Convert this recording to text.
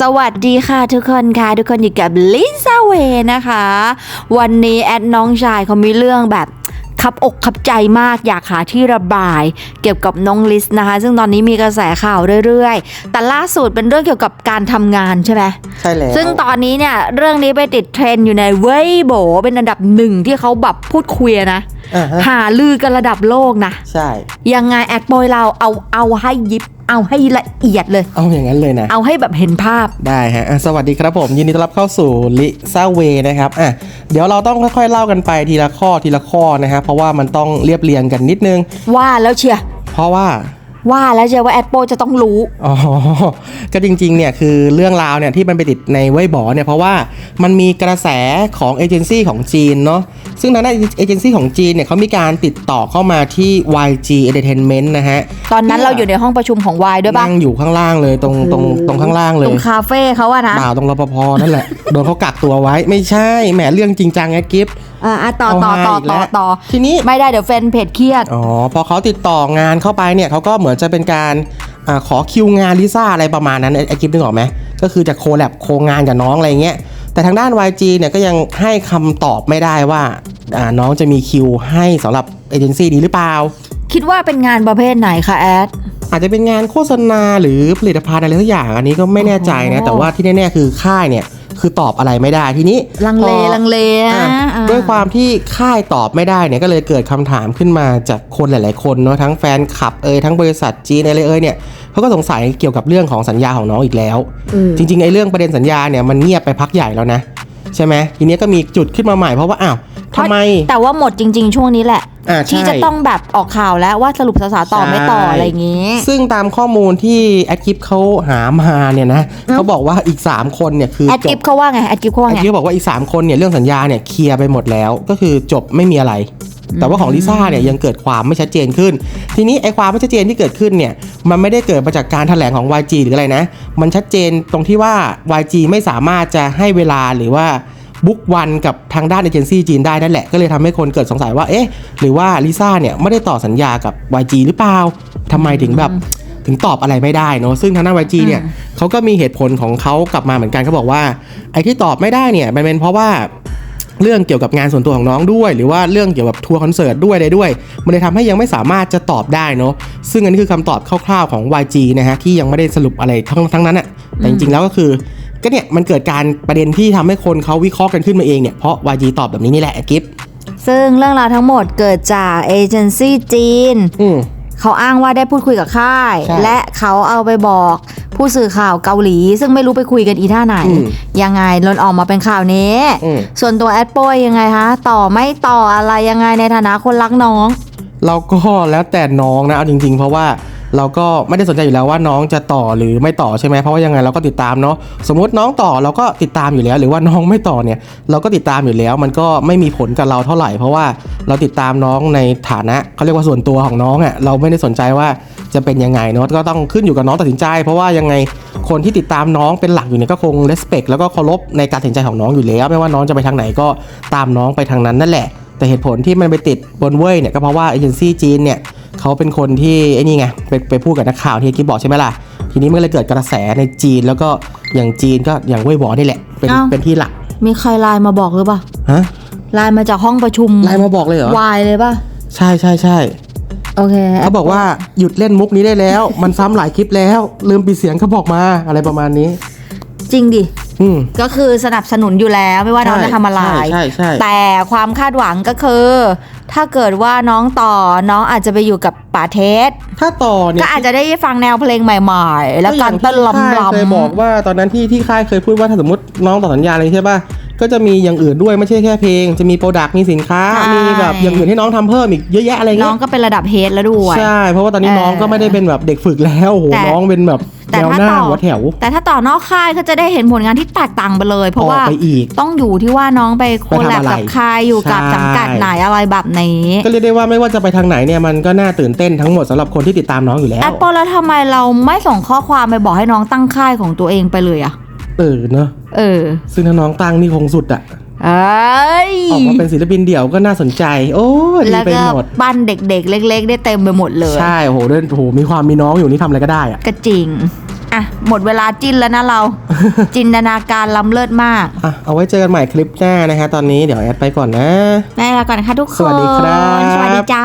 สวัสดีค่ะทุกคนค่ะ ทุกคนอยู่กับลิซ่าเวนะคะ วันนี้แอดน้องชายเขามีเรื่องแบบขับอกขับใจมากอยากหาที่ระบาย เกี่ยวกับน้องลิสนะคะ ซึ่งตอนนี้มีกระแสข่าวเรื่อยๆ แต่ล่าสุดเป็นเรื่องเกี่ยวกับการทำงานใช่ไหมใช่แล้วซึ่งตอนนี้เนี่ยเรื่องนี้ไปติดเทรนด์อยู่ในเว่ยโบเป็นอันดับหนึ่งที่เขาแบบพูดคุยนะอ่าฮะหาลือกันระดับโลกนะ ใช่ยังไงแอดโบยเราเอาเอาให้ยิบ เอาให้ละเอียดเลย เอาอย่างนั้นเลยนะ เอาให้แบบเห็นภาพ ได้ฮะอะสวัสดีครับผม ยินดีต้อนรับเข้าสู่ลิซ่าเวนะครับ อะ เดี๋ยวเราต้องค่อยๆเล่ากันไปทีละข้อทีละข้อนะครับเพราะว่ามันต้องเรียบเรียงกันนิดนึง ว่าแล้วเชียร์เพราะว่า ว่าแล้วเชียร์ว่าแอดโปจะต้องรู้ อ๋อ ก็จริงๆ เนี่ยคือเรื่องราวเนี่ยที่มันไปติดในเว่ยบอเนี่ยเพราะว่ามันมีกระแสของเอเจนซี่ของจีนเนาะ ซึ่งทางด้านเอเจนซี่ของจีนเนี่ยเขามีการติดต่อเข้ามาที่ YG Entertainment นะฮะ ตอนนั้นเราอยู่ในห้องประชุมของวายด้วยปะนั่งอยู่ข้างล่างเลยตรงตรงตรงข้างล่างเลตรยงคาเฟ่เขาอะนะเปล่าตรงรปภนั่นแหละ โดนเขากักตัวไว้ ไม่ใช่ แหมเรื่องจริงจังไงกิฟต์ อ่าอะต่อต่อเอาให้ต่ออีกแล้ต่อวต่อทีนี้ไม่ได้เดี๋ยวแฟนเพจเครียด อ๋อพอเขาติดต่องานเข้าไปเนี่ยเขาก็เหมือนจะเป็นการอาขอคิวงานลิซ่าอะไรประมาณนั้นไอ้ไอกิฟนึกออกไหมก็คือจะโคแลบโคงานกับน้องอะไรเงี้ยแต่ทางด้าน YG เนี่ยก็ยังให้คำตอบไม่ได้ว่าอ่าน้องจะมีคิวให้สำหรับเอเจนซี่นี้หรือเปล่า คิดว่าเป็นงานประเภทไหนคะแอดอาจจะเป็นงานโฆษณาหรือผลิตภัณฑ์อะไรสักอย่างอันนี้ก็ไม่แน่ใจนะอ๋อแต่ว่าที่แน่ๆคือค่ายเนี่ย คือตอบอะไรไม่ได้ทีนี้ลังเลพอลังเลอะนะอะ ด้วยความที่ค่ายตอบไม่ได้เนี่ยก็เลยเกิดคำถามขึ้นมาจากคนหลาย ๆ คนเนาะทั้งแฟนคลับเอ่ยทั้งบริษัทจีนอะไรเอ่ยเนี่ยเขาก็สงสัยเกี่ยวกับเรื่องของสัญญาของน้องอีกแล้ว อืม จริงๆไอ้เรื่องประเด็นสัญญาเนี่ยมันเงียบไปพักใหญ่แล้วนะ ใช่ไหมทีนี้ก็มีจุดขึ้นมาใหม่เพราะว่าอ้าว ทำไม แต่ว่าหมดจริง ๆ ช่วงนี้แหละ อ่าใช่ ที่จะต้องแบบออกข่าวแล้วว่าสรุปสาสาต่อไม่ต่อใช่อะไรอย่างงี้ ซึ่งตามข้อมูลที่แอดกิฟเขาหามาเนี่ยนะเอ้าเขาบอกว่าอีก 3 คนเนี่ยคือแอดจกิบฟเขาว่าไงแอดกิฟเขาว่าแอดไงกิฟบอกว่าอีก 3 คนเนี่ยเรื่องสัญญาเนี่ยเคลียร์ไปหมดแล้ว ก็คือจบไม่มีอะไร แต่ว่าของลิซ่าเนี่ยยังเกิดความไม่ชัดเจนขึ้น ทีนี้ไอ้ความไม่ชัดเจนที่เกิดขึ้นเนี่ยมันไม่ได้เกิดมาจากการแถลงของ YG หรืออะไรนะ มันชัดเจนตรงที่ว่า YG ไม่สามารถจะให้เวลาหรือว่า บุ๊กวันกับทางด้านเอเจนซี่จีนได้นั่นแหละ ก็เลยทำให้คนเกิดสงสัยว่าเอ๊ะหรือว่าลิซ่าเนี่ยไม่ได้ต่อสัญญากับ YG หรือเปล่าทำไมถึงแบบถึงตอบอะไรไม่ได้เนอะซึ่งทางด้าน YG เนี่ยเขาก็มีเหตุผลของเขากลับมาเหมือนกันเขาบอกว่าไอ้ที่ตอบไม่ได้เนี่ยมันเป็นเพราะว่าเรื่องเกี่ยวกับงานส่วนตัวของน้องด้วย หรือว่าเรื่องเกี่ยวกับทัวร์คอนเสิร์ตด้วยอะไรด้วย มันเลยทำให้ยังไม่สามารถจะตอบได้เนาะซึ่งอันนี้คือคำตอบคร่าวๆของ YG นะฮะที่ยังไม่ได้สรุปอะไรทั้งทั้งนั้นอะแต่จริงๆแล้วก็คือ ก็เนี่ยมันเกิดการประเด็นที่ทำให้คนเขาวิเคราะห์กันขึ้นมาเองเนี่ยเพราะ YG ตอบแบบนี้นี่แหละกิฟซึ่งเรื่องราวทั้งหมดเกิดจากเอเจนซี่จีนอืมเขาอ้างว่าได้พูดคุยกับค่ายใช่และเขาเอาไปบอกผู้สื่อข่าวเกาหลี ซึ่งไม่รู้ไปคุยกันอีท่าไหนอืมยังไงลนออกมาเป็นข่าวนี้อืมส่วนตัวแอดโป้ยยังไงคะ ต่อไม่ต่ออะไรยังไงในฐานะคนรักน้อง เราก็แล้วแต่น้องนะเอาจริง ๆ เพราะว่า เราก็ไม่ได้สนใจอยู่แล้วว่าน้องจะต่อหรือไม่ต่อใช่ไหมเพราะว่ายังไงเราก็ติดตามเนาะสมมติน้องต่อเราก็ติดตามอยู่แล้ว หรือว่าน้องไม่ต่อเนี่ยเราก็ติดตามอยู่แล้ว มันก็ไม่มีผลกับเราเท่าไหร่ เพราะว่าเราติดตามน้องในฐานะเขาเรียกว่าส่วนตัวของน้องอะ่ะเราไม่ได้สนใจว่าจะเป็นยังไงเนาะก็ต้องขึ้นอยู่กับน้องตัดสินใจ เพราะว่ายังไงคนที่ติดตามน้องเป็นหลักอยู่เนี่ยก็คง respect แล้วก็เคารพในการตัดสินใจของน้องอยู่แล้ว ไม่ว่าน้องจะไปทางไหนก็ตามน้องไปทางนั้นนั่นแหละแต่เหตุผลที่มันไปติดบนเว่ยเนี่ยก็เพราะว่าเอเจนซี่จีนเนี่ย เขาเป็นคนที่ไอ้นี่ไงไปไปพูดกับนักข่าวที่กิ๊บบอกใช่ไหมล่ะ ทีนี้มันก็เลยเกิดกระแสในจีนแล้วก็อย่างจีนก็อย่างเว่ยบอนี่แหละ เป็นอ้าว เป็นที่หลักมีใครไลน์มาบอกหรือเปล่าฮะไลน์มาจากห้องประชุมไลน์มาบอกเลยเหรอวายเลยป่ะ ใช่ใช่ใช่โอเคเขาบอกว่าหยุดเล่นมุกนี้ได้แล้ว มันซ้ำหลายคลิปแล้วลืมปิดเสียงเขาบอกมาอะไรประมาณนี้ จริงดิ อืม ก็คือสนับสนุนอยู่แล้วไม่ว่าน้องจะทำอะไร ใช่ใช่ใช่ แต่ความคาดหวังก็คือ ถ้าเกิดว่าน้องต่อน้องอาจจะไปอยู่กับป่าเทส ถ้าต่อเนี่ยก็อาจจะได้ฟังแนวเพลงใหม่ๆ แล้วการเต้นลำค่ายลำเคยบอกว่าตอนนั้นที่ที่ค่ายเคยพูดว่าถ้าสมมติน้องต่อสัญญาอะไรใช่ป่ะก็จะมีอย่างอื่นด้วยไม่ใช่แค่เพลง จะมีโปรดักต์มีสินค้ามีแบบอย่างอื่นให้น้องทำเพิ่มอีกเยอะแยะอะไรน้เงี้องยก็เป็นระดับเฮดแล้วด้วย ใช่ เพราะว่าตอนนี้เออน้องก็ไม่ได้เป็นแบบเด็กฝึกแล้วโอ้โหแต่ น้องเป็นแบบ แต่แนวถ้าหน้าต่อหัวแถว แต่ถ้าต่อนอกค่ายก็จะได้เห็นผลงานที่แตกต่างไปเลย เพราะว่าออกไปอีกต้องอยู่ที่ว่าน้องไปโคแลบไปทำอะไรกับใครอยู่กับใช่สังกัดไหนอะไรแบบนี้ ก็เรียกได้ว่าไม่ว่าจะไปทางไหนเนี่ยมันก็น่าตื่นเต้นทั้งหมดสำหรับคนที่ติดตามน้องอยู่แล้วแอปเปิลแล้วทำไมเราไม่ส่งข้อความไปบอกให้น้องตั้งค่ายของตัวเองไปเลยอะเออเนอะเออ ซึ่งถ้าน้องตั้งนี่คงสุดอะ เอ้ยออกมาเป็นศิลปินเดี่ยวก็น่าสนใจ โอ้ดีแล้วไปก็หมด ปั้นเด็กๆ เล็ก ๆ ได้เต็มไปหมดเลย ใช่โอ้โหเดินโอ้โหมีความมีน้องอยู่นี่ทำอะไรก็ได้อะ ก็จริง อะ หมดเวลาจิ้นแล้วนะเรา จินตนาการล้ำเลิศมาก อะ เอาไว้เจอกันใหม่คลิปหน้านะฮะตอนนี้เดี๋ยวแอดไปก่อนนะ ได้แล้วก่อนนะคะทุกคน สวัสดีครับ สวัสดีจ้า